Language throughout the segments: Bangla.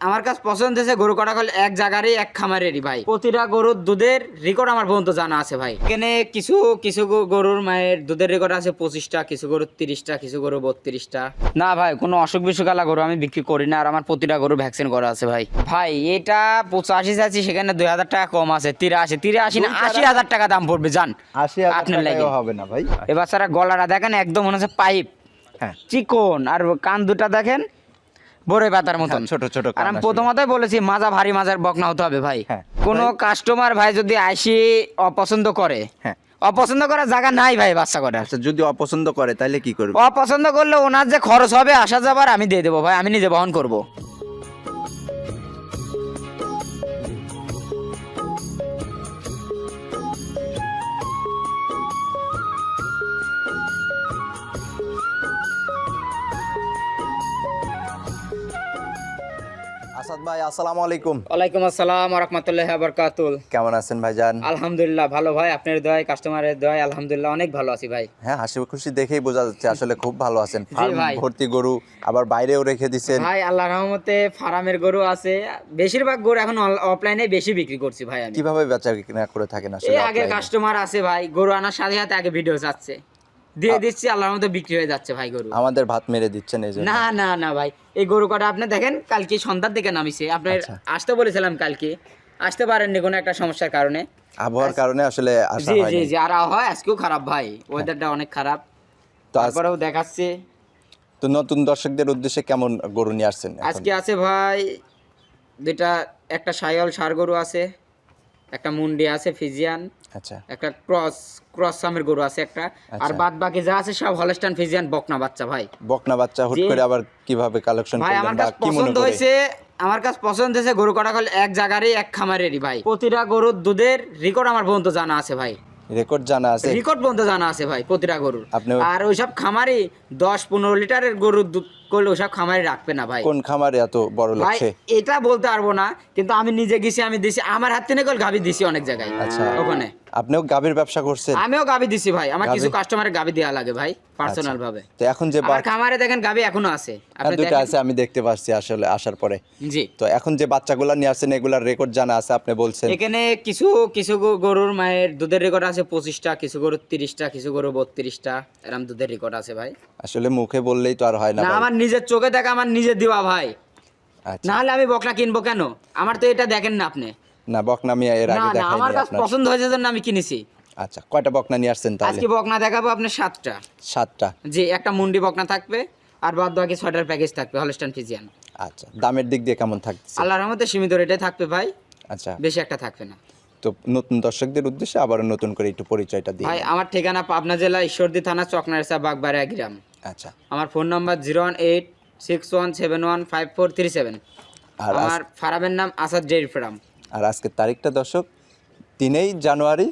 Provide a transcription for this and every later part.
আমার কাছে পছন্দ হয়েছে গরু কটা কল এক জায়গারই এক খামারেরই ভাই। প্রতিটা গরুর দুধের রেকর্ড আমার পর্যন্ত জানা আছে ভাই। এখানে কিছু কিছু গরুর মায়ের দুধের রেকর্ড আছে পঁচিশটা কিছু গরুর তিরিশটা কিছু গরু বত্রিশটা। না ভাই কোনো অসুখ বিসুখ বিসুখালা গরু আমি বিক্রি করি না আর আমার প্রতিটা গরু ভ্যাকসিন করা আছে ভাই। ভাই এটা পঁচাশি চাচ্ছি সেখানে দুই হাজার টাকা কম আছে তিরাশি তিরাশি না আশি হাজার টাকা দাম পড়বে জান। আশি আপনার লাগে। হবে না ভাই। এবার সারা গলাটা দেখেন একদম মনে হচ্ছে পাইপ। হ্যাঁ। চিকন আর কান দুটা দেখেন বড়ই পাতার মতন। হ্যাঁ, ছোট ছোট আর আমি আসলে। বলেছি মাজা ভারী মাজার বকনা হতে হবে ভাই। কোন কোনো কাস্টমার ভাই যদি আইসি অপছন্দ করে হ্যাঁ। অপছন্দ করার জায়গা নাই ভাই বাচ্চা করে আচ্ছা যদি অপছন্দ করে তাহলে কি করবে? অপছন্দ করলে ওনার যে খরচ হবে আসা যাবার আমি দিয়ে দেবো ভাই আমি নিজে বহন করব। ভাই আসসালামু আলাইকুম। ওয়ালাইকুম আসসালাম রহমতুল্লাহ বরকাতুল কেমন আছেন ভাইজান? আলহামদুলিল্লাহ ভালো ভাই। আপনার দয় কাস্টমারের দয় আলহামদুলিল্লাহ অনেক ভালো আছি ভাই। হ্যাঁ হাসি খুশি দেখেই বোঝা যাচ্ছে আসলে খুব ভালো আছেন। ফার্ম ভর্তি গরু আবার বাইরেও রেখে দিছেন। ভাই আল্লাহ রহমতে ফার্মের গরু আছে। বেশিরভাগ গরু এখন অফলাইনে বেশি বিক্রি করছি ভাই আমি। কীভাবে বেচা কিনা করে থাকেন আসলে আগের কাস্টমার আছে ভাই গরু আনার সাথে সাথে আগে ভিডিও যাচ্ছে। দিয়ে দিচ্ছি আল্লাহর মতো বিক্রি হয়ে যাচ্ছে ভাই গরু। আমাদের ভাত মেরে দিচ্ছেন এই না না না ভাই এই গরু কটা আপনি দেখেন কালকে সন্ধ্যার দিকে নামিছে। আপনার আচ্ছা। আসতে বলেছিলাম কালকে আসতে পারেননি কোনো একটা সমস্যার কারণে। আবহাওয়ার কারণে আসলে আসা জি জি জি আর হয় আজকেও খারাপ ভাই ওয়েদারটা অনেক খারাপ। তো তারপরেও দেখাচ্ছে। তো নতুন দর্শকদের উদ্দেশ্যে কেমন গরু নিয়ে আসছেন আজকে আছে ভাই দুইটা একটা সায়ল সার গরু আছে একটা মুন্ডি আছে ফিজিয়ান। আচ্ছা। একটা ক্রস ক্রস সামের গরু আছে একটা। আর আচ্ছা। বাদ বাকি যা আছে সব হলস্টান ফিজিয়ান বকনা বাচ্চা ভাই। বকনা বাচ্চা হুট করে আবার কীভাবে কালেকশন ভাই আমার কাছে পছন্দ হয়েছে আমার কাছে পছন্দ হয়েছে গরু কটা কল এক জায়গারই এক খামারেরই ভাই। প্রতিটা গরুর দুধের রেকর্ড আমার পর্যন্ত জানা আছে ভাই। রেকর্ড জানা আছে? রেকর্ড পর্যন্ত জানা আছে ভাই প্রতিটা গরুর। আর ওইসব খামারি দশ পনেরো লিটারের গরুর দুধ করলে খামারি রাখবে না ভাই। কোন খামারে এত বড় ভাই লাগছে? এটা বলতে পারব না কিন্তু আমি নিজে গেছি আমি দিছি আমার হাত থেকে গাভি দিছি অনেক জায়গায় আচ্ছা। ওখানে। আপনিও গাভীর ব্যবসা করছেন। আমিও গাভি দিছি ভাই। আমার কিছু কাস্টমারের গাভি দেওয়া লাগে ভাই পার্সোনাল ভাবে। তো এখন যে আমার খামারে দেখেন গাভি এখনও আছে। আপনি দুটো আছে আমি দেখতে পাচ্ছি আসলে আসার পরে। জি। তো এখন যে বাচ্চাগুলো নিয়ে আসছেন এগুলার রেকর্ড জানা আছে আপনি বলছেন। এখানে কিছু কিছু গরুর মায়ের দুধের রেকর্ড আছে পঁচিশটা কিছু গরুর তিরিশটা কিছু গরু বত্রিশটা এরম দুধের রেকর্ড আছে ভাই। আসলে মুখে বললেই তো আর হয় না না আমার নিজের চোখে দেখা আমার নিজে দিবা ভাই। আচ্ছা। না হলে আমি বকনা কিনবো কেন? আমার তো এটা দেখেন না আপনি। না বকনা মিয়া এর আগে না আমার কাছে পছন্দ হয়েছে জন্য আমি কিনেছি। আচ্ছা কয়টা বকনা নিয়ে আসছেন তাহলে? আজকে বকনা দেখাবো আপনার সাতটা। সাতটা। জি একটা মুন্ডি বকনা থাকবে আর বাদ বাকি ছয়টার প্যাকেজ থাকবে হলস্টান ফিজিয়ান আচ্ছা দামের দিক দিয়ে কেমন থাকছে আল্লাহর রহমতে সীমিত রেটে থাকবে ভাই আচ্ছা। বেশি একটা থাকবে না। তো নতুন দর্শকদের উদ্দেশ্যে আবার নতুন করে একটু পরিচয়টা দিই ভাই আমার ঠিকানা পাবনা জেলা ঈশ্বরদী থানা চকনারসা বাগবাড়িয়া গ্রাম। আচ্ছা। আমার phone number zero one eight six one seven one five four three seven. আর আমার ফারামের নাম আসাদ ফার্ম আর আজকের তারিখটা দর্শক তিনই জানুয়ারি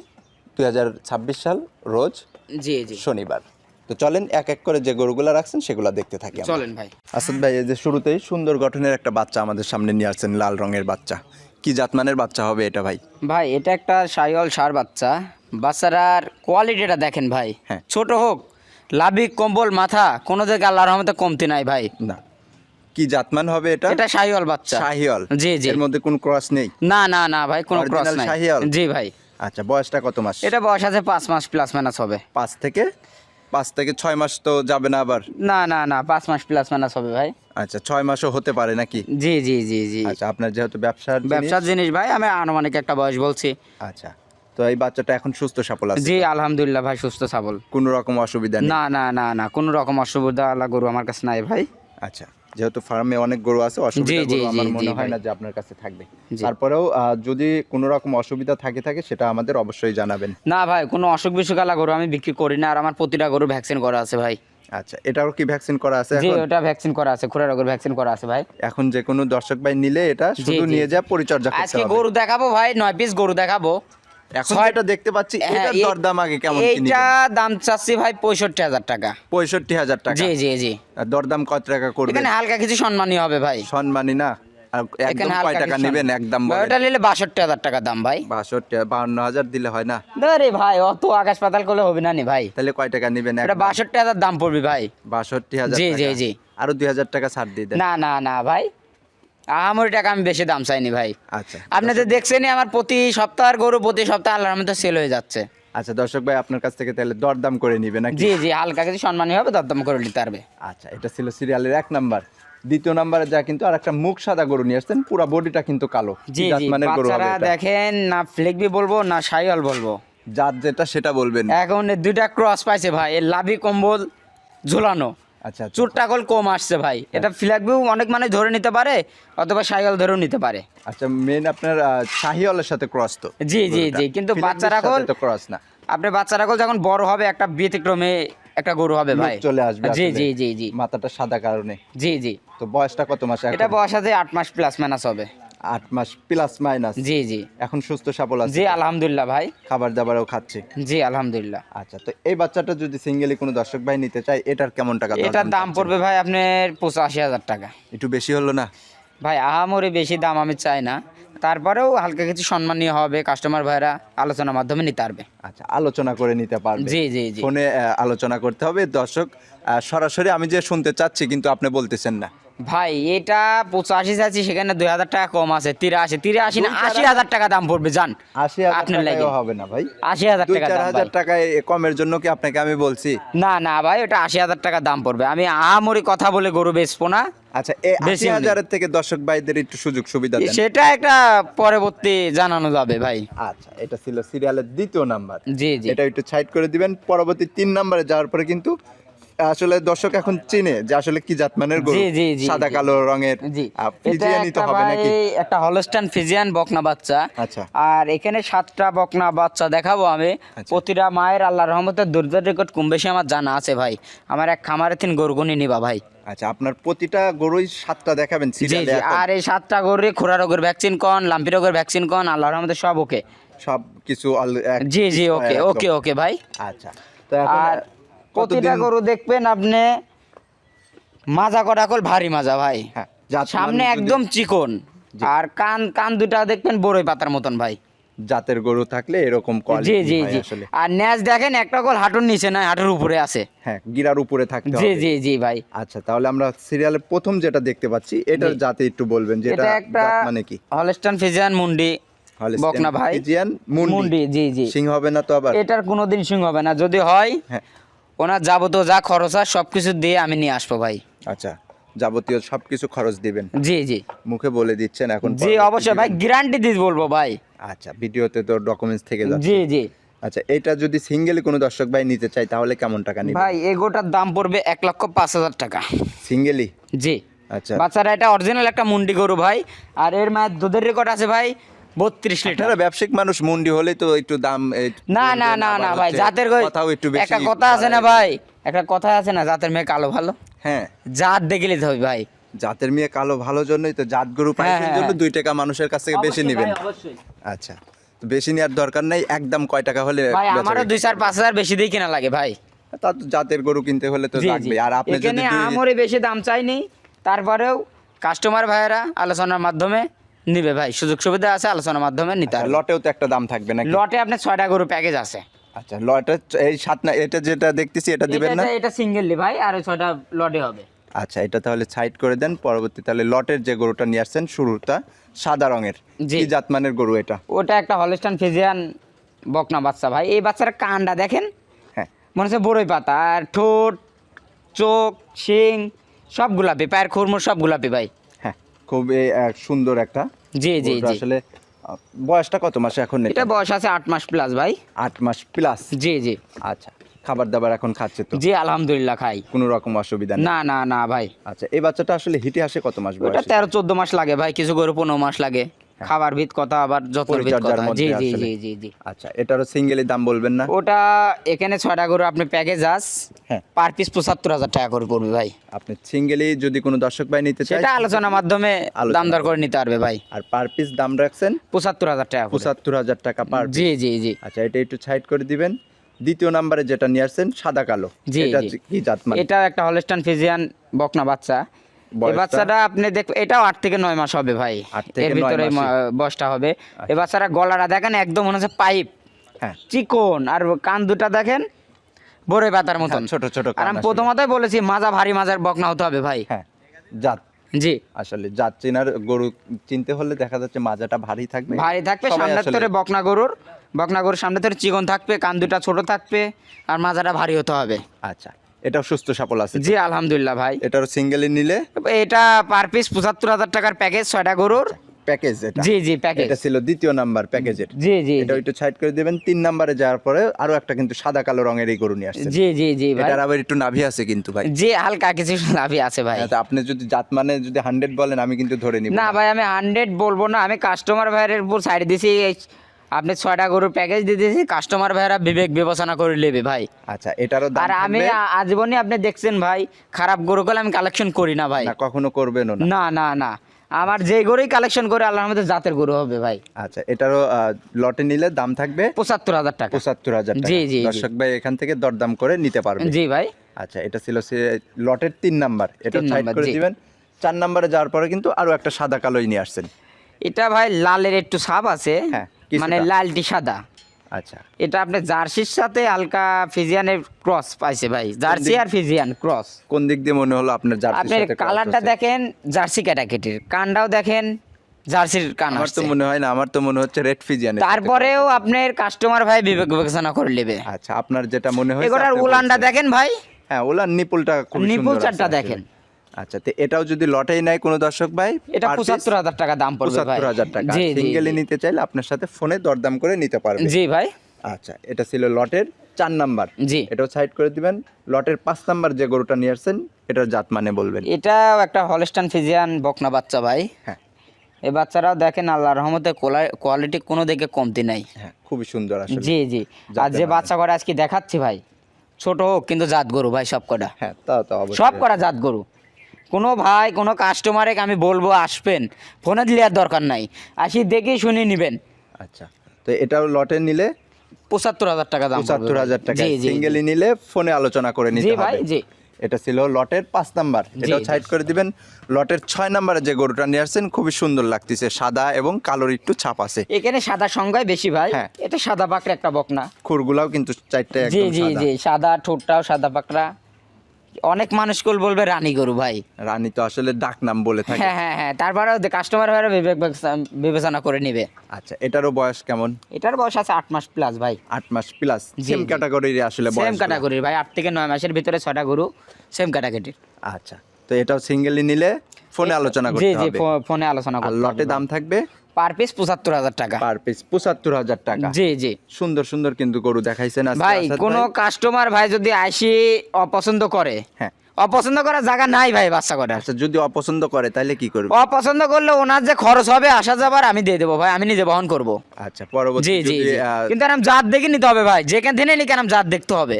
দুই হাজার ছাব্বিশ সাল রোজ জি জি। শনিবার। তো চলেন এক এক করে যে গরুগুলা রাখছেন সেগুলা দেখতে থাকি চলেন ভাই। আসাদ ভাই এই যে শুরুতেই সুন্দর গঠনের একটা বাচ্চা আমাদের সামনে নিয়ে আসছেন লাল রঙের বাচ্চা। কি জাতমানের বাচ্চা হবে এটা ভাই? ভাই এটা একটা সাইওয়াল সার বাচ্চা। বাচ্চাটার কোয়ালিটিটা দেখেন ভাই। হ্যাঁ। ছোট হোক লাভি কম্বল মাথা কোনো জায়গায় আল্লাহর রহমতে কমতি নাই ভাই। না। কি জাতমান হবে এটা? এটা শাহিওয়াল বাচ্চা। শাহিওয়াল। জি, জি। এর মধ্যে কোনো ক্রস নেই? না না না ভাই কোনো ক্রস নাই। শাহিওয়াল? জি ভাই। আচ্ছা বয়সটা কত মাস? এটা বয়স আছে পাঁচ মাস প্লাস মাইনাস হবে। পাঁচ থেকে? পাঁচ থেকে ছয় মাস তো যাবে না আবার? না না না পাঁচ মাস প্লাস মাইনাস হবে ভাই। আচ্ছা ছয় মাসও হতে পারে নাকি? জি জি জি জি। আচ্ছা আপনার যেহেতু ব্যবসার ব্যবসার জিনিস ভাই আমি আনুমানিক একটা বয়স বলছি। আচ্ছা তো এই বাচ্চাটা এখন সুস্থ সফল আছে? জি আলহামদুলিল্লাহ ভাই সুস্থ সবল। কোনো রকম অসুবিধা নেই? না না না না কোনো রকম অসুবিধা আল্লাহ গরু আমার কাছে নাই ভাই। আচ্ছা যেহেতু ফার্মে অনেক গরু আছে আমার মনে হয় না যে আপনার কাছে থাকবে। তারপরেও যদি কোনো রকম অসুবিধা থাকে থাকে সেটা আমাদের অবশ্যই জানাবেন। না ভাই কোনো অসুখ বিসুখ আলা গরু আমি বিক্রি করি না আর আমার প্রতিটা গরু ভ্যাকসিন করা আছে ভাই। আচ্ছা এটারও কি ভ্যাকসিন করা আছে জি ওটা ভ্যাকসিন করা আছে খুরা রোগের ভ্যাকসিন করা আছে ভাই। এখন যে কোনো দর্শক ভাই নিলে এটা শুধু নিয়ে যা পরিচর্যা করতে আজকে গরু দেখাবো ভাই নয় পিস গরু দেখাবো। এখন ছয়- দেখতে পাচ্ছি হ্যাঁ, এটার দরদাম আগে কেমন কি দাম চাচ্ছি ভাই পঁয়ষট্টি হাজার টাকা। পঁয়ষট্টি হাজার টাকা? জি জি জি। দরদাম কত টাকা করবে? এখানে হালকা কিছু সম্মানীয় হবে ভাই। সম্মানী না? একদম কয় টাকা নেবেন? একদম ওটা নিলে বাষট্টি হাজার টাকা দাম ভাই। বাষট্টি বাহান্ন হাজার দিলে হয় না? রে ভাই অত আকাশ পাতাল করলে হবে না নি ভাই। তাহলে কয় টাকা নেবেন? এটা বাষট্টি হাজার দাম পড়বে ভাই। বাষট্টি হাজার জি, জি, জি। আরও দুই হাজার টাকা ছাড় দিয়ে দেন। না না না ভাই। আহামরি টাকা আমি বেশি দাম চাইনি ভাই। আচ্ছা। আপনি তো দেখছেনই আমার প্রতি সপ্তাহের গরু প্রতি সপ্তাহ আল্লাহর মধ্যে সেল হয়ে যাচ্ছে। আচ্ছা দর্শক ভাই আপনার কাছ থেকে তাহলে দরদাম করে নিবে নাকি? জি জি হালকা কিছু সম্মানী হবে দরদাম করে নিতে পারবে। আচ্ছা এটা ছিল সিরিয়ালের এক নাম্বার। দ্বিতীয় নাম্বারে যা কিন্তু আর একটা মুখ সাদা গরু নিয়ে আসছেন পুরো বডিটা কিন্তু কালো। জি জি বাচ্চারা দেখেন না ফ্লেকবি বলব না সাইয়াল বলব। জাত যেটা সেটা বলবেন। এখন দুইটা ক্রস পাইছে ভাই লাভি কম্বল ঝুলানো। আচ্ছা আচ্ছা। চুরটা কল কম আসছে ভাই। এটা ফ্ল্যাগবিও অনেক মানে ধরে নিতে পারে অথবা সাইকেল ধরেও নিতে পারে। আচ্ছা মেন আপনার শাহিওয়ালের সাথে ক্রস তো। জি, জি, জি, কিন্তু বাচ্চারা কল- ক্রস না। আপনি বাচ্চারা কল যখন বড় হবে একটা ব্যতিক্রমে একটা গরু হবে ভাই। চলে আসবে জি জি জি জি। মাথাটা সাদা কারণে। জি জি। তো বয়সটা কত মাস এটা বয়স আছে আট মাস প্লাস মাইনাস হবে। আট মাস প্লাস মাইনাস জি জি। এখন সুস্থ সবল আছে জি আলহামদুলিল্লাহ ভাই। খাবার দাবারও খাচ্ছে। জি আলহামদুলিল্লাহ। আচ্ছা তো এই বাচ্চাটা যদি সিঙ্গেলি কোনো দর্শক ভাই নিতে চায় এটার কেমন টাকা এটার দাম পড়বে ভাই আপনার পঁচাশি হাজার টাকা। একটু বেশি হলো না? ভাই আহামরি বেশি দাম আমি চাই না। তারপরেও হালকা কিছু সম্মানীয় হবে কাস্টমার ভাইরা আলোচনার মাধ্যমে নিতে পারবে। আচ্ছা আলোচনা করে নিতে পারবে। জি জি জি। ফোনে আলোচনা করতে হবে। দর্শক সরাসরি আমি যে শুনতে চাচ্ছি কিন্তু আপনি বলতেছেন না। ভাই এটা পঁচাশি চাচ্ছি সেখানে দুই হাজার টাকা কম আছে তিরাশি তিরাশি না আশি হাজার টাকা দাম পড়বে জান। আশি আপনার লাগে। হবে না ভাই। আশি হাজার টাকা চার হাজার। টাকায় কমের জন্য কি আপনাকে আমি বলছি? না না ভাই ওটা আশি হাজার টাকা দাম পড়বে। আমি আহামরি কথা বলে গরু বেচবো না। আচ্ছা এই বেশি আশি হাজারের থেকে দর্শক ভাইদের একটু সুযোগ সুবিধা সেটা একটা পরবর্তী জানানো যাবে ভাই। আচ্ছা এটা ছিল সিরিয়ালের দ্বিতীয় নাম্বার। জি জি। এটা একটু সাইড করে দিবেন পরবর্তী তিন নাম্বারে যাওয়ার পরে কিন্তু আসলে দর্শক এখন চিনে যে আসলে কি জাতমানের গরু? সাদা কালো রঙের এটা তো হবে নাকি? একটা হলস্টান ফিজিয়ান বকনা বাচ্চা। আচ্ছা। আর এখানে সাতটা বকনা বাচ্চা দেখাবো আমি। আচ্ছা। প্রতিটা মায়ের আল্লাহ রহমতের দুর্দ রেকর্ড কম বেশি আমার জানা আছে ভাই। আমার এক খামারে তিন গরগুনি নিবা ভাই। আচ্ছা আপনার প্রতিটা গরুই সাতটা দেখাবেন আর এই সাতটা গরুরে খোরা রোগের ভ্যাকসিন কন লাম্পি রোগের ভ্যাকসিন কন আল্লাহ রহমতের সব ওকে। সব কিছু জি জি ওকে ওকে ওকে ভাই। আচ্ছা। তো এখন আর প্রতিটা গরু দেখবেন আপনি মাজা করা কল ভারী মাজা ভাই। হ্যাঁ, সামনে একদম চিকন। আর কান কান দুটা দেখবেন বড়ই পাতার মতন ভাই। জাতের গরু থাকলে এরকম জি জি জি। আর ন্যাচ দেখেন একটা কল হাঁটুর নিচে নয় হাঁটুর উপরে আছে। হ্যাঁ গিরার উপরে থাকতে জি জি জি ভাই। আচ্ছা তাহলে আমরা সিরিয়ালের প্রথম যেটা দেখতে পাচ্ছি এটার। জাতে একটু বলবেন যে এটা একটা মানে কি? হলস্টান ফিজিয়ান মুন্ডি বকনা ভাই। মুন্ডি। মুন্ডি জি জি। সিং হবে না তো আবার? এটার কোনোদিন সিং হবে না। যদি হয় হ্যাঁ। ওনার যাবতীয় যা খরচ হয় সব কিছু দিয়ে আমি নিয়ে আসব ভাই। আচ্ছা যাবতীয় সবকিছু খরচ দিবেন। জি জি। মুখে বলে দিচ্ছেন এখন জি অবশ্যই ভাই গ্যারান্টি দিয়ে বলব ভাই। আচ্ছা ভিডিওতে তো ডকুমেন্টস থেকে যাচ্ছে। জি জি। আচ্ছা এটা যদি সিঙ্গেল কোনো দর্শক ভাই নিতে চাই তাহলে কেমন টাকা নিবে? ভাই এগোটার দাম পড়বে এক লক্ষ পাঁচ হাজার টাকা। সিঙ্গেলি জি। আচ্ছা। বাচ্চারা এটা অরিজিনাল একটা মুন্ডি গরু ভাই। আর এর মায়ের দুধের রেকর্ড আছে ভাই বত্রিশ লিটার। ব্যবসায়িক মানুষ মন্ডি হলে তো একটু দাম না না না না ভাই জাতের গরু কথাও একটু বেশি একটা কথা আছে না ভাই একটা কথা আছে না জাতের মেয়ে কালো ভালো হ্যাঁ। জাত দেখলে তো হবে ভাই। জাতের মেয়ে কালো ভালো জন্যই তো জাত গরু পাইছেন হ্যাঁ, জন্য হ্যাঁ। দুই টাকা মানুষের কাছ থেকে বেশি নেবেন। আচ্ছা তো বেশি নেওয়ার দরকার নাই একদম কয় টাকা হলে ভাই আমারও দুই চার পাঁচ হাজার বেশি দিয়ে কিনা লাগে ভাই। তা তো জাতের গরু কিনতে হলে তো লাগবে আর আপনি যদি আমরে বেশি দাম চাইনি তারপরেও কাস্টমার ভাইয়েরা আলোচনার মাধ্যমে নিবে ভাই সুযোগ সুবিধা আছে আলোচনার মাধ্যমে নিতে আচ্ছা, হবে লটেও তো একটা দাম থাকবে নাকি? লটে আপনার ছয়টা গরু প্যাকেজ আছে। আচ্ছা লটে এই সাত না এটা যেটা দেখতেছি এটা দিবেন না? এটা- সিঙ্গেললি ভাই আর ছয়টা লটে হবে। আচ্ছা এটা তাহলে সাইড করে দেন পরবর্তী তাহলে লটের যে গরুটা নিয়ে আসছেন শুরুটা সাদা রঙের। জি। কি জাতমানের গরু এটা? ওটা একটা হলস্টান ফিজিয়ান বকনা বাচ্চা ভাই। এই বাচ্চার কানটা দেখেন? হ্যাঁ। মনে হচ্ছে বড়ই পাতা আর ঠোঁট চোখ শিং সব গোলাপি পায়ের খুরমুর সব গোলাপি ভাই। হ্যাঁ খুব সুন্দর একটা। জি জি আসলে বয়সটা কত মাসে এখন এটা? এটা বয়স আছে আট মাস প্লাস ভাই। আট মাস প্লাস জি জি। আচ্ছা খাবার দাবার এখন খাচ্ছে তো? জি আলহামদুলিল্লাহ খাই। কোনো রকম অসুবিধা না না না ভাই। আচ্ছা এই বাচ্চাটা আসলে হিটে আসে কত মাস বয়স? এটা তেরো চোদ্দ মাস লাগে ভাই কিছু গরু পনেরো মাস লাগে। খাবার ভিত কথা আবার কথা। জি জি জি জি জি। আচ্ছা এটারও সিঙ্গেলি দাম বলবেন না? ওটা এখানে ছয়টা গরু আপনি প্যাকেজ আস হ্যাঁ। পার পিস পঁচাত্তর হাজার টাকা করে পড়বে ভাই। আপনি সিঙ্গেলি যদি কোনো দর্শক ভাই নিতে চায় সেটা আলোচনার মাধ্যমে দাম দর করে নিতে পারবে ভাই। আর পার পিস দাম রাখছেন? পঁচাত্তর হাজার টাকা করে। পঁচাত্তর হাজার টাকা পার জি জি জি। আচ্ছা এটা একটু সাইড করে দিবেন। দ্বিতীয় নাম্বারে যেটা নিয়ে আসছেন সাদা কালো। এটা কি জাত মানে? এটা একটা হলস্টান ফিজিয়ান বকনা বাচ্চা। এই? বাচ্চাটা আপনি দেখ এটাও আট থেকে নয় মাস হবে ভাই। এর ভিতরে বয়সটা হবে। এই বাচ্চাটা গলাটা দেখেন একদম মনে হচ্ছে পাইপ। হ্যাঁ। চিকন আর কান দুটা দেখেন পাতার মতন। হ্যাঁ, ছোট ছোট আর আমি। প্রথমতই বলেছি মাজা ভারী মাজার বকনা হতে হবে ভাই। হ্যাঁ জাত। জি। আসলে জাত চেনার গরু চিনতে হলে দেখা যাচ্ছে মাজাটা ভারী থাকবে। ভারী থাকবে সামনে আসলে- বকনা গরুর। বকনা গরুর সামনে তোর চিকন থাকবে কান দুটা ছোট থাকবে আর মাজাটা ভারী হতে হবে। আচ্ছা। এটাও সুস্থ সফল আছে জি আলহামদুলিল্লাহ ভাই। এটার সিঙ্গেলি নিলে? এটা পার পিস পঁচাত্তর হাজার টাকার প্যাকেজ ছয়টা গরুর। প্যাকেজ এটা? জি জি প্যাকেজ এটা ছিল দ্বিতীয় নাম্বার প্যাকেজের জি জি এটা একটু সাইড করে দিবেন তিন নাম্বারে যাওয়ার পরে আরও একটা কিন্তু সাদা কালো রঙের এই গরু নিয়ে আসছে জি জি জি ভাই। এটার আবার একটু নাভি আছে কিন্তু ভাই। জি হালকা কিছু লাভই আছে ভাই। হ্যাঁ, আপনি যদি জাত মানে যদি হান্ড্রেড বলেন আমি কিন্তু ধরে নিব না ভাই আমি হান্ড্রেড বলব না আমি কাস্টমার ভাইয়ের উপর সাইড দিছি আপনি ছয়টা গরুর প্যাকেজ দিয়েছি কাস্টমার ভাইয়েরা বিবেক বিবেচনা করে নেবে ভাই। আচ্ছা এটারও দাম আর আমি? আজীবনই আপনি দেখছেন ভাই খারাপ গরু গুলো আমি কালেকশন করি না ভাই। না কখনো করবেনও না। না না না। আমার যে গরুই কালেকশন করে আল্লাহর মধ্যে জাতের গরু হবে ভাই। আচ্ছা এটারও লটে নিলে দাম থাকবে? পঁচাত্তর হাজার টাকা। পঁচাত্তর হাজার জি, জি। দর্শক ভাই এখান থেকে দরদাম করে নিতে পারবেন জি ভাই। আচ্ছা এটা ছিল সে লটের তিন নাম্বার। এটা সাইড করে দিবেন। চার নাম্বারে যাওয়ার পরে কিন্তু আরও একটা সাদা কালোই নিয়ে আসছেন। এটা ভাই লালের একটু সাপ আছে। হ্যাঁ। মানে লালটি সাদা। আচ্ছা। এটা আপনি জার্সির সাথে হালকা ফিজিয়ানের ক্রস পাইছে ভাই। জার্সি আর ফিজিয়ান ক্রস। কোন দিক দিয়ে মনে হলো আপনার জার্সির সাথে cross কালারটা দেখেন জার্সি ক্যাটাকেটির। কানটাও দেখেন জার্সির কান আমার তো মনে হয় না আমার তো মনে হচ্ছে রেড ফিজিয়ান তারপরেও আপনার কাস্টমার ভাই বিবেক বিবেচনা করে নেবে। আচ্ছা আপনার যেটা মনে হয় এগুলোর উলানটা দেখেন ভাই। হ্যাঁ ওলার নিপুলটা খুব নিপুল চারটা দেখেন। আচ্ছা তো এটাও যদি লটেই নেয় কোনো দর্শক ভাই এটা পঁচাত্তর হাজার টাকা দাম পড়বে পঁচাত্তর হাজার টাকা। সিঙ্গেলে নিতে চাইলে আপনার সাথে ফোনে দরদাম করে নিতে পারবে। জি ভাই। আচ্ছা এটা ছিল লটের চার নাম্বার। জি। এটাও সাইড করে দিবেন। লটের পাঁচ নাম্বার যে গরুটা নিয়ে আসছেন এটার জাত মানে বলবেন। এটাও একটা হলস্টান ফিজিয়ান বকনা বাচ্চা ভাই। হ্যাঁ। এই বাচ্চারাও দেখেন আল্লাহ রহমতে কোয়ালিটি কোনো দিকে কমতি নাই। হ্যাঁ খুবই সুন্দর আসলে। জি জি। আর যে বাচ্চা করে আজকে দেখাচ্ছি ভাই ছোট হোক কিন্তু জাত গরু ভাই সব কটা হ্যাঁ তা তো সব করা জাত গরু। কোনো ভাই কোনো কাস্টমারে আমি বলব আসবেন। ফোনে দিলে আর দরকার নাই। আসি দেখে শুনে নেবেন। আচ্ছা তো এটাও লটে নিলে পঁচাত্তর হাজার টাকা দাম পঁচাত্তর হাজার টাকা সিঙ্গেলি নিলে ফোনে আলোচনা করে নিতে ভাই জি। এটা ছিল লটের পাঁচ নাম্বার। এটাও সাইড করে দিবেন। লটের ছয় নাম্বারে যে গরুটা নিয়ে আসছেন খুবই সুন্দর লাগতেছে। সাদা এবং কালোর একটু ছাপ আছে। এখানে সাদা সংখ্যায় বেশি ভাই। হ্যাঁ। এটা সাদা পাকড়া একটা বকনা। খুরগুলাও কিন্তু চারটে জি জি সাদা। জি। সাদা ঠোঁটটাও সাদা পাকড়া। অনেক মানুষ কল বলবে রানী গরু ভাই। রানী তো আসলে ডাক নাম বলে থাকে। হ্যাঁ হ্যাঁ হ্যাঁ তারপরেও কাস্টমার ভাইরা বিবেক বিবেচনা- করে নিবে। আচ্ছা এটারও বয়স কেমন? এটার বয়স আছে আট মাস প্লাস ভাই। আট মাস প্লাস জি, সেম ক্যাটাগরির আসলে সেম ক্যাটাগরির ভাই আট থেকে নয় মাসের ভিতরে ছটা গরু সেম ক্যাটাগরির আচ্ছা তো এটাও সিঙ্গেলি নিলে ফোনে আলোচনা জি করতে জি হবে। ফো- ফোনে আলোচনা করতে লটে দাম থাকবে? পার পিস পঁচাত্তর হাজার টাকা। পার পিস পঁচাত্তর হাজার টাকা। জি জি। সুন্দর সুন্দর কিন্তু গরু দেখাইছেন ভাই কোনো কাস্টমার ভাই যদি আসি অপছন্দ করে হ্যাঁ। অপছন্দ করার জায়গা নাই ভাই বাচ্চা করার। আচ্ছা যদি অপছন্দ করে তাহলে কি করবে? অপছন্দ করলে ওনার যে খরচ হবে আসা যাবার আমি দিয়ে দেবো ভাই আমি নিজে বহন করব। আচ্ছা পরবর্তী জি জি যদি কিন্তু এরকম জাত দেখে নিতে হবে ভাই যেখান থেকে নিলে কেন জাত দেখতে হবে।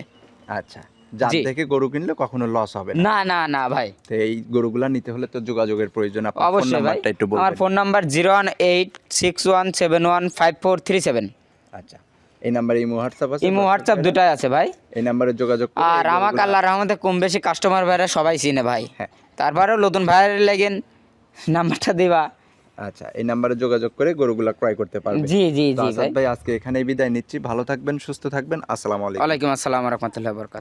আচ্ছা। যার থেকে গরু কিনলে কখনো লস হবে না। না না না ভাই। তো এই গরুগুলা নিতে হলে তো যোগাযোগের প্রয়োজন। আপনার ফোন অবশ্যই ভাই। নাম্বারটা একটু আমার phone number zero one eight six one seven one five four three seven আচ্ছা। এই নাম্বারে ইমো হোয়াটসঅ্যাপ আছে? ইমো হোয়াটসঅ্যাপ দুটাই আছে ভাই। এই নাম্বারে যোগাযোগ আর আমাকে রহমতে কম বেশি কাস্টমার ভাইরা সবাই চিনে ভাই। হ্যাঁ। তারপরেও নতুন ভাইয়ের লেগেন নাম্বারটা দিবা। আচ্ছা এই নাম্বারে যোগাযোগ করে গরুগুলা ক্রয় করতে পারবেন। জি জি জি ভাই। আজকে এখানেই বিদায় নিচ্ছি। ভালো থাকবেন সুস্থ থাকবেন। আসসালামু আলাইকুম। ওয়ালাইকুম আসসালাম রহমতুল্লাহ বরকাত